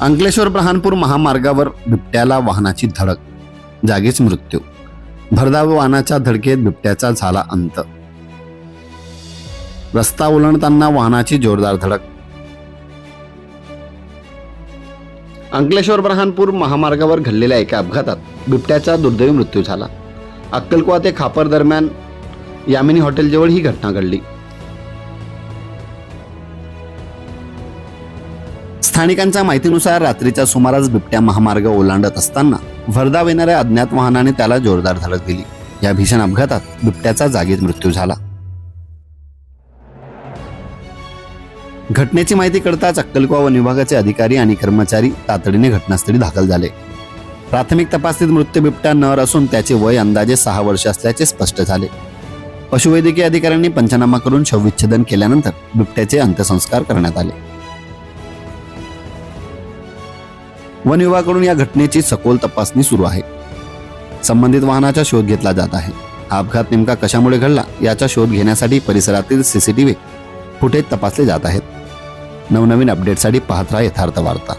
अंकलेश्वर ब्रहानपूर महामार्गावर बिबट्याला वाहनाची धडक जागीच मृत्यू. भरधाव वाहनाच्या धडकेत बिबट्याचा झाला अंत. रस्ता ओलांडताना वाहनाची जोरदार धडक. अंकलेश्वर ब्रहानपूर महामार्गावर घडलेल्या एका अपघातात बिबट्याचा दुर्दैवी मृत्यू झाला. अक्कलकुवा ते खापर दरम्यान यामिनी हॉटेलजवळ ही घटना घडली. स्थानिकांच्या माहितीनुसार रात्रीच्या सुमारास बिबट्या महामार्ग ओलांडत असताना भरधाव येणाऱ्या अज्ञात वाहनाने त्याला जोरदार धडक दिली. या भीषण अपघातात बिबट्याचा जागीच मृत्यू झाला. घटनेची माहिती कळताच अक्कलकुवा वन विभागाचे अधिकारी आणि कर्मचारी तातडीने घटनास्थळी दाखल झाले. प्राथमिक तपासणीत मृत्यू बिबट्या नर असून त्याचे वय अंदाजे सहा वर्ष असल्याचे स्पष्ट झाले. पशुवैद्यकीय अधिकाऱ्यांनी पंचनामा करून शवविच्छेदन केल्यानंतर बिबट्याचे अंत्यसंस्कार करण्यात आले. वन विभागाकडून या घटनेची सखोल तपासणी सुरू आहे. संबंधित वाहनाचा शोध घेतला जात आहे. हा अपघात नेमका कशामुळे घडला याचा शोध घेण्यासाठी परिसरातील सीसीटीव्ही फुटेज तपासले जात आहेत. नवनवीन अपडेटसाठी पाहत राहा यथार्थ वार्ता.